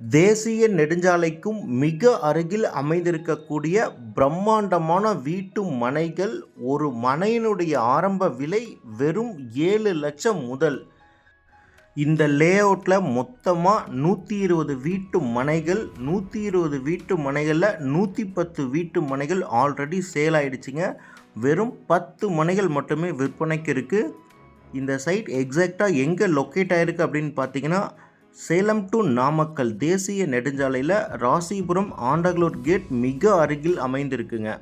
தேசிய நெடுஞ்சாலைக்கும் மிக அருகில் அமைந்திருக்கக்கூடிய பிரம்மாண்டமான வீட்டு மனைகள் ஒரு மனையினுடைய ஆரம்ப விலை வெறும் ஏழு லட்சம் முதல். இந்த லேஅவுட்டில் மொத்தமாக நூற்றி இருபது வீட்டு மனைகள் நூற்றி இருபது வீட்டு மனைகளில் நூற்றி பத்து வீட்டு மனைகள் ஆல்ரெடி சேல் ஆகிடுச்சிங்க வெறும் பத்து மனைகள் மட்டுமே விற்பனைக்கு இருக்குது இந்த சைட் எக்ஸாக்டாக எங்கே லொக்கேட் ஆகிருக்கு அப்படின்னு பார்த்தீங்கன்னா சேலம் டு நாமக்கல் தேசிய நெடுஞ்சாலையில் ராசிபுரம் ஆண்டகலூர் கேட் மிக அருகில் அமைந்திருக்குங்க.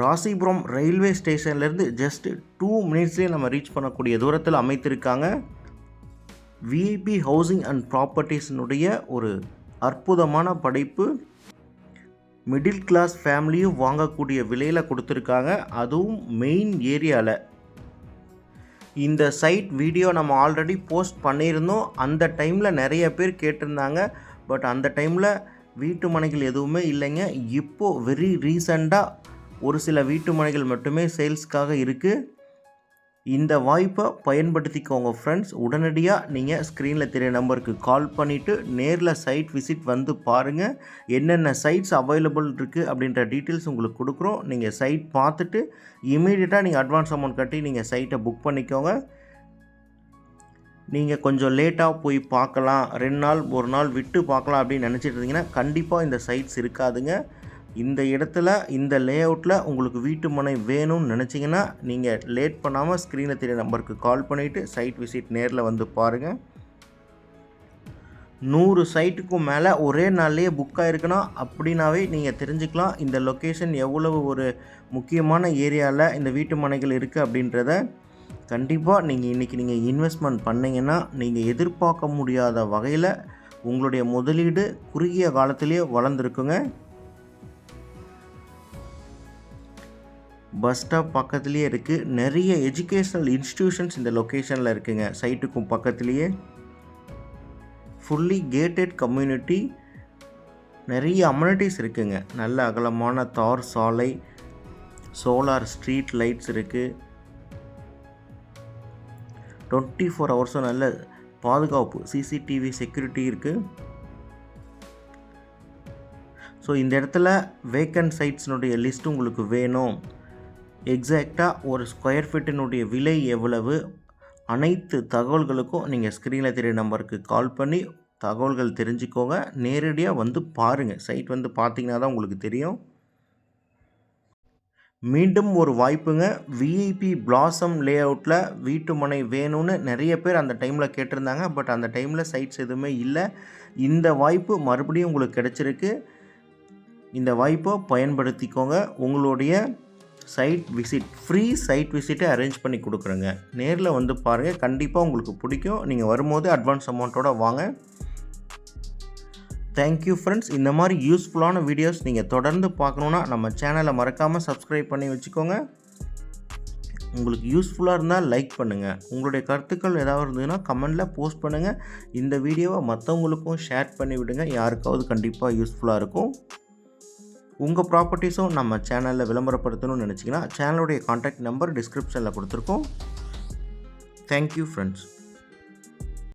ராசிபுரம் ரயில்வே ஸ்டேஷன்லேருந்து ஜஸ்ட் டூ மினிட்ஸ்லேயே நம்ம ரீச் பண்ணக்கூடிய தூரத்தில் அமைத்திருக்காங்க. விஐபி ஹவுசிங் அண்ட் ப்ராப்பர்ட்டிஸினுடைய ஒரு அற்புதமான படைப்பு. மிடில் கிளாஸ் ஃபேமிலியும் வாங்கக்கூடிய விலையில் கொடுத்துருக்காங்க. அதுவும் மெயின் ஏரியாவில் இந்த சைட் வீடியோ நம்ம ஆல்ரெடி போஸ்ட் பண்ணியிருந்தோம். அந்த டைமில் நிறைய பேர் கேட்டிருந்தாங்க. பட் அந்த டைமில் வீட்டு மனைகள் எதுவுமே இல்லைங்க. இப்போது வெரி ரீசண்டாக ஒரு சில வீட்டு மனைகள் மட்டுமே சேல்ஸ்க்காக இருக்குது இந்த வாய்ப்பை பயன்படுத்திக்கோங்க ஃப்ரெண்ட்ஸ் உடனடியாக நீங்கள் ஸ்க்ரீனில் தெரிய நம்பருக்கு கால் பண்ணிவிட்டு நேரில் சைட் விசிட் வந்து பாருங்கள் என்னென்ன சைட்ஸ் அவைலபிள் இருக்குது அப்படின்ற டீட்டெயில்ஸ் உங்களுக்கு கொடுக்குறோம். நீங்கள் சைட் பார்த்துட்டு இமீடியட்டாக நீங்கள் அட்வான்ஸ் அமௌண்ட் கட்டி நீங்கள் சைட்டை புக் பண்ணிக்கோங்க. நீங்கள் கொஞ்சம் லேட்டாக போய் பார்க்கலாம். ரெண்டு நாள் ஒரு நாள் விட்டு பார்க்கலாம் அப்படின்னு நினச்சிட்டு இருந்தீங்கன்னா கண்டிப்பாக இந்த சைட்ஸ் இருக்காதுங்க. இந்த இடத்துல இந்த லேஅவுட்டில் உங்களுக்கு வீட்டு மனை வேணும்னு நினச்சிங்கன்னா நீங்கள் லேட் பண்ணாமல் ஸ்க்ரீனில் தெரிய நம்பருக்கு கால் பண்ணிவிட்டு சைட் விசிட் நேரில் வந்து பாருங்கள் நூறு சைட்டுக்கும் மேலே ஒரே நாள்லேயே புக் ஆகிருக்குன்னா அப்படின்னாவே நீங்கள் தெரிஞ்சுக்கலாம் இந்த லொக்கேஷன் எவ்வளவு ஒரு முக்கியமான ஏரியாவில் இந்த வீட்டு மனைகள் இருக்குது அப்படின்றத. கண்டிப்பாக நீங்கள் இன்றைக்கி நீங்கள் இன்வெஸ்ட்மெண்ட் பண்ணிங்கன்னா நீங்கள் எதிர்பார்க்க முடியாத வகையில் உங்களுடைய முதலீடு குறுகிய காலத்திலேயே வளர்ந்துருக்குங்க. பஸ் ஸ்டாப் பக்கத்துலேயே இருக்குது நிறைய எஜுகேஷ்னல் இன்ஸ்டியூஷன்ஸ் இந்த லொக்கேஷனில் இருக்குங்க. சைட்டுக்கும் பக்கத்துலேயே. ஃபுல்லி கேட்டட் கம்யூனிட்டி நிறைய அம்யூனிட்டிஸ் இருக்குங்க. நல்ல அகலமான தார் சாலை சோலார் ஸ்ட்ரீட் லைட்ஸ் இருக்குது டுவெண்ட்டி ஃபோர் ஹவர்ஸும் நல்ல பாதுகாப்பு சிசிடிவி செக்யூரிட்டி இருக்குது ஸோ இந்த இடத்துல வேக்கன்ட் சைட்ஸ்னுடைய லிஸ்ட் உங்களுக்கு வேணும். எக்ஸாக்டாக ஒரு ஸ்கொயர் ஃபீட்டினுடைய விலை எவ்வளவு? அனைத்து தகவல்களுக்கும் நீங்கள் ஸ்க்ரீனில் தெரிய நம்பருக்கு கால் பண்ணி தகவல்கள் தெரிஞ்சுக்கோங்க. நேரடியாக வந்து பாருங்கள் சைட் வந்து பார்த்தீங்கன்னா தான் உங்களுக்கு தெரியும். மீண்டும் ஒரு வாய்ப்புங்க. விஐபி பிளாசம் லே அவுட்டில் வீட்டு மனை வேணும்னு நிறைய பேர் அந்த டைமில் கேட்டிருந்தாங்க. பட் அந்த டைமில் சைட்ஸ் எதுவுமே இல்லை. இந்த வாய்ப்பு மறுபடியும் உங்களுக்கு கிடச்சிருக்கு. இந்த வாய்ப்பை பயன்படுத்திக்கோங்க. உங்களுடைய சைட் விசிட் ஃப்ரீ சைட் விசிட்டை அரேஞ்ச் பண்ணி கொடுக்குறேங்க. நேரில் வந்து பாருங்கள் கண்டிப்பாக உங்களுக்கு பிடிக்கும். நீங்கள் வரும்போது அட்வான்ஸ் அமௌண்ட்டோட வாங்க. தேங்க்யூ ஃப்ரெண்ட்ஸ் இந்த மாதிரி யூஸ்ஃபுல்லான வீடியோஸ் நீங்கள் தொடர்ந்து பார்க்கணுன்னா நம்ம சேனலை மறக்காமல் சப்ஸ்கிரைப் பண்ணி வச்சுக்கோங்க. உங்களுக்கு யூஸ்ஃபுல்லாக இருந்தால் லைக் பண்ணுங்கள் உங்களுடைய கருத்துக்கள் ஏதாவது இருந்ததுன்னா கமெண்டில் போஸ்ட் பண்ணுங்கள் இந்த வீடியோவை மற்றவங்களுக்கும் ஷேர் பண்ணி விடுங்க யாருக்காவது கண்டிப்பாக யூஸ்ஃபுல்லாக இருக்கும். உங்கள் ப்ராப்பர்ட்டிஸும் நம்ம சேனலில் விளம்பரப்படுத்தணும்னு நினச்சிங்கன்னா சேனலுடைய காண்டாக்ட் நம்பர் டிஸ்கிரிப்ஷனில் கொடுத்துருக்கோம். Thank you friends